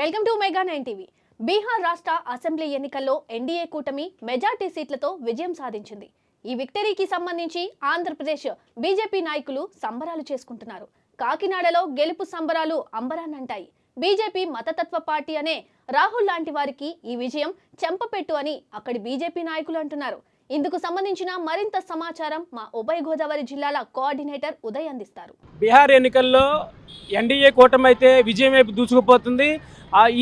Welcome to mega nine TV. Bihar రాష్ట్ర assembly ఎన్నికల్లో NDA కూటమి మెజార్టీ సీట్లతో విజయం సాధించింది. ఈ విక్టరీకి సంబంధించి ఆంధ్రప్రదేశ్ బీజేపీ నాయకులు సంబరాలు చేసుకుంటున్నారు. కాకినాడలో గెలుపు సంబరాలు అంబరానంటాయి బీజేపీ మతతత్వ పార్టీ అనే రాహుల్ లాంటి వారికి ఈ విజయం చెంపపెట్టు అని అక్కడి బీజేపీ నాయకులు అంటున్నారు. ఇందుకు సంబంధించిన మరింత సమాచారం మా ఉభయ గోదావరి జిల్లాల కోఆర్డినేటర్ ఉదయ్ అందిస్తారు. బీహార్ ఎన్నికల్లో ఎన్డీఏ కూటమి అయితే విజయం వైపు దూసుకుపోతుంది.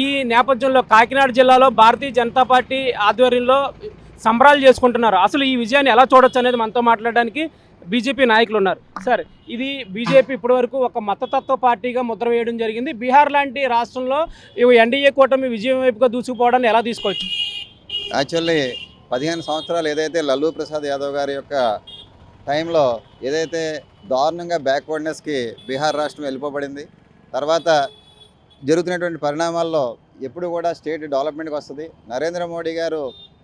ఈ నేపథ్యంలో కాకినాడ జిల్లాలో భారతీయ జనతా పార్టీ ఆధ్వర్యంలో సంబరాలు చేసుకుంటున్నారు. అసలు ఈ విజయాన్ని ఎలా చూడొచ్చు అనేది మనతో మాట్లాడడానికి బీజేపీ నాయకులు ఉన్నారు. సార్ ఇది బీజేపీ ఇప్పటివరకు ఒక మతతత్వ పార్టీగా ముద్ర వేయడం జరిగింది. బీహార్ లాంటి రాష్ట్రంలో ఇవి ఎన్డీఏ కూటమి విజయం వైపుగా దూసుకుపోవడాన్ని ఎలా తీసుకోవచ్చు? యాక్చువల్లీ పదిహేను సంవత్సరాలు ఏదైతే లల్లూ ప్రసాద్ యాదవ్ గారి యొక్క టైంలో ఏదైతే దారుణంగా బ్యాక్వర్డ్నెస్కి బీహార్ రాష్ట్రం వెళ్ళిపోబడింది తర్వాత జరుగుతున్నటువంటి పరిణామాల్లో ఎప్పుడు కూడా స్టేట్ డెవలప్మెంట్కి వస్తుంది. నరేంద్ర మోడీ గారు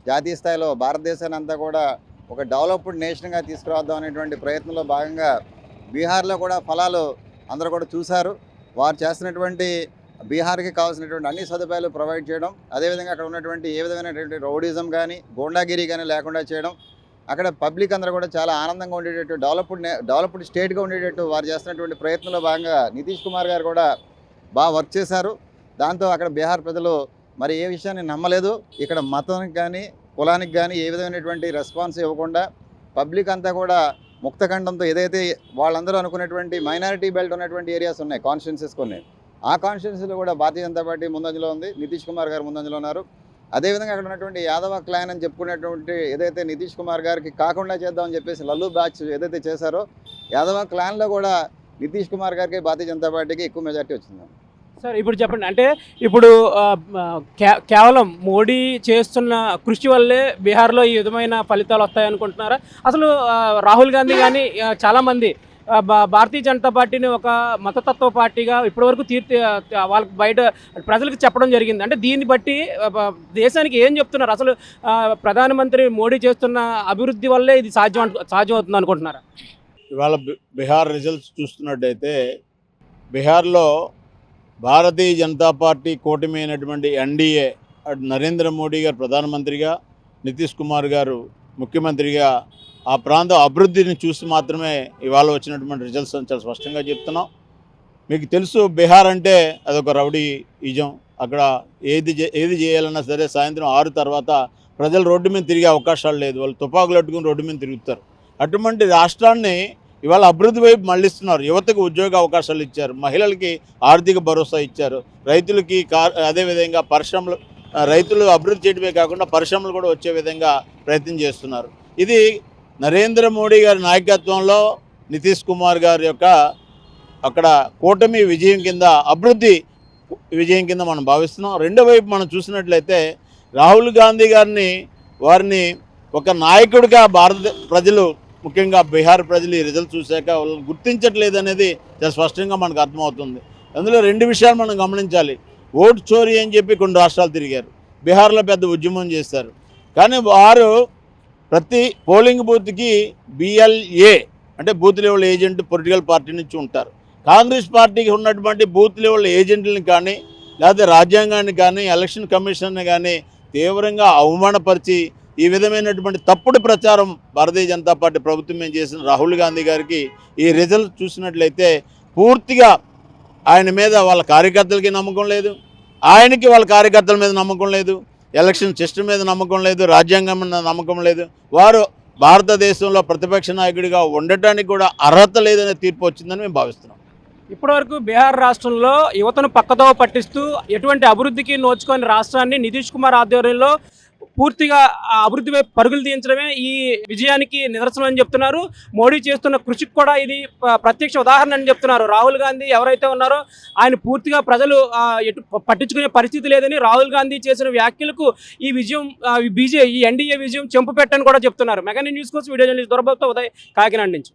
జాతీయ స్థాయిలో భారతదేశాన్ని అంతా కూడా ఒక డెవలప్డ్ నేషన్గా తీసుకురావద్దాం అనేటువంటి ప్రయత్నంలో భాగంగా బీహార్లో కూడా ఫలాలు అందరూ కూడా చూశారు. వారు చేస్తున్నటువంటి బీహార్కి కావాల్సినటువంటి అన్ని సదుపాయాలు ప్రొవైడ్ చేయడం అదేవిధంగా అక్కడ ఉన్నటువంటి ఏ విధమైనటువంటి రౌడిజం కానీ గోండాగిరి కానీ లేకుండా చేయడం అక్కడ పబ్లిక్ అందరూ కూడా చాలా ఆనందంగా ఉండేటట్టు డెవలప్డ్ డెవలప్డ్ స్టేట్గా ఉండేటట్టు వారు చేస్తున్నటువంటి ప్రయత్నంలో భాగంగా నితీష్ కుమార్ గారు కూడా బాగా వర్క్ చేశారు. దాంతో అక్కడ బీహార్ ప్రజలు మరి ఏ విషయాన్ని నమ్మలేదు. ఇక్కడ మతానికి కానీ కులానికి కానీ ఏ విధమైనటువంటి రెస్పాన్స్ ఇవ్వకుండా పబ్లిక్ అంతా కూడా ముక్తఖండంతో ఏదైతే వాళ్ళందరూ అనుకున్నటువంటి మైనారిటీ బెల్ట్ ఉన్నటువంటి ఏరియాస్ ఉన్నాయి కాన్స్టిట్యున్సీస్ కొన్ని ఆ కాన్స్టిట్యున్సీలో కూడా భారతీయ జనతా పార్టీ ముందంజలో ఉంది. నితీష్ కుమార్ గారు ముందంజలో ఉన్నారు. అదేవిధంగా అక్కడ ఉన్నటువంటి యాదవ క్లాన్ అని చెప్పుకునేటువంటి ఏదైతే నితీష్ కుమార్ గారికి కాకుండా చేద్దామని చెప్పేసి లల్లు బ్యాచ్ ఏదైతే చేశారో యాదవ క్లాన్లో కూడా నితీష్ కుమార్ గారికి భారతీయ జనతా పార్టీకి ఎక్కువ మెజార్టీ వచ్చింది. సార్ ఇప్పుడు చెప్పండి. అంటే ఇప్పుడు కే- కేవలం మోడీ చేస్తున్న కృషి వల్లే బీహార్లో ఈ విధమైన ఫలితాలు వస్తాయనుకుంటున్నారా? అసలు రాహుల్ గాంధీ కానీ చాలామంది భారతీయ జనతా పార్టీని ఒక మతతత్వ పార్టీగా ఇప్పటివరకు తీర్చి వాళ్ళకి బయట ప్రజలకు చెప్పడం జరిగింది. అంటే దీన్ని బట్టి దేశానికి ఏం చెప్తున్నారు? అసలు ప్రధానమంత్రి మోడీ చేస్తున్న అభివృద్ధి వల్లే ఇది సాధ్యం సాధ్యం అవుతుంది అనుకుంటున్నారా? ఇవాళ బీహార్ రిజల్ట్స్ చూస్తున్నట్టయితే బీహార్లో భారతీయ జనతా పార్టీ కూటమి అయినటువంటి ఎన్డీఏ నరేంద్ర మోడీ గారు ప్రధానమంత్రిగా నితీష్ కుమార్ గారు ముఖ్యమంత్రిగా ఆ ప్రాంతం అభివృద్ధిని చూసి మాత్రమే ఇవాళ వచ్చినటువంటి రిజల్ట్స్ అని చాలా స్పష్టంగా చెప్తున్నాం. మీకు తెలుసు బీహార్ అంటే అదొక రౌడీ ఈజం. అక్కడ ఏది ఏది చేయాలన్నా సరే సాయంత్రం ఆరు తర్వాత ప్రజలు రోడ్డు మీద తిరిగే అవకాశాలు లేదు. వాళ్ళు తుపాకులు అట్టుకుని రోడ్డు మీద తిరుగుతారు. అటువంటి రాష్ట్రాన్ని ఇవాళ అభివృద్ధి వైపు మళ్ళిస్తున్నారు. యువతకు ఉద్యోగ అవకాశాలు ఇచ్చారు. మహిళలకి ఆర్థిక భరోసా ఇచ్చారు. రైతులకి కార్ అదేవిధంగా పరిశ్రమలు రైతులు అభివృద్ధి చేయడమే కాకుండా పరిశ్రమలు కూడా వచ్చే విధంగా ప్రయత్నం చేస్తున్నారు. ఇది నరేంద్ర మోడీ గారి నాయకత్వంలో నితీష్ కుమార్ గారి యొక్క అక్కడ కూటమి విజయం కింద అభివృద్ధి విజయం కింద మనం భావిస్తున్నాం. రెండో వైపు మనం చూసినట్లయితే రాహుల్ గాంధీ గారిని వారిని ఒక నాయకుడిగా భారత ప్రజలు ముఖ్యంగా బీహార్ ప్రజలు ఈ రిజల్ట్ చూశాక వాళ్ళని గుర్తించట్లేదు అనేది చాలా స్పష్టంగా మనకు అర్థమవుతుంది. అందులో రెండు విషయాలు మనం గమనించాలి. ఓటు చోరీ అని చెప్పి కొన్ని రాష్ట్రాలు తిరిగారు. బీహార్లో పెద్ద ఉద్యమం చేశారు. కానీ వారు ప్రతి పోలింగ్ బూత్కి బిఎల్ఏ అంటే booth level agent political party నుంచి ఉంటారు. కాంగ్రెస్ పార్టీకి ఉన్నటువంటి బూత్ లెవెల్ ఏజెంట్లను కానీ లేకపోతే రాజ్యాంగాన్ని కానీ ఎలక్షన్ కమిషన్ని కానీ తీవ్రంగా అవమానపరిచి ఈ విధమైనటువంటి తప్పుడు ప్రచారం భారతీయ జనతా పార్టీ ప్రభుత్వం చేసిన రాహుల్ గాంధీ గారికి ఈ రిజల్ట్ చూసినట్లయితే పూర్తిగా ఆయన మీద వాళ్ళ కార్యకర్తలకి నమ్మకం లేదు. ఆయనకి వాళ్ళ కార్యకర్తల మీద నమ్మకం లేదు. ఎలక్షన్ సిస్టమ్ మీద నమ్మకం లేదు రాజ్యాంగం మీద నమ్మకం లేదు. వారు భారతదేశంలో ప్రతిపక్ష నాయకుడిగా ఉండటానికి కూడా అర్హత లేదనే తీర్పు వచ్చిందని మేము భావిస్తున్నాం. ఇప్పటివరకు బీహార్ రాష్ట్రంలో యువతను పక్కతో పట్టిస్తూ ఎటువంటి అభివృద్ధికి నోచుకొని రాష్ట్రాన్ని నితీష్ కుమార్ ఆధ్వర్యంలో పూర్తిగా అభివృద్ధి వైపు పరుగులు తీయించడమే ఈ విజయానికి నిదర్శనం అని చెప్తున్నారు. మోడీ చేస్తున్న కృషికి కూడా ఇది ప్రత్యక్ష ఉదాహరణ అని చెప్తున్నారు. రాహుల్ గాంధీ ఎవరైతే ఉన్నారో ఆయన పూర్తిగా ప్రజలు ఎటు పట్టించుకునే పరిస్థితి లేదని రాహుల్ గాంధీ చేసిన వ్యాఖ్యలకు ఈ విజయం బీజే ఈ ఎన్డీఏ విజయం చెంపు పెట్టని కూడా చెప్తున్నారు. మెగా న్యూస్ కోసం వీడియో జర్నలిస్ట్ దొరబాబుతో ఉదయ్ కాకినాడ నుంచి.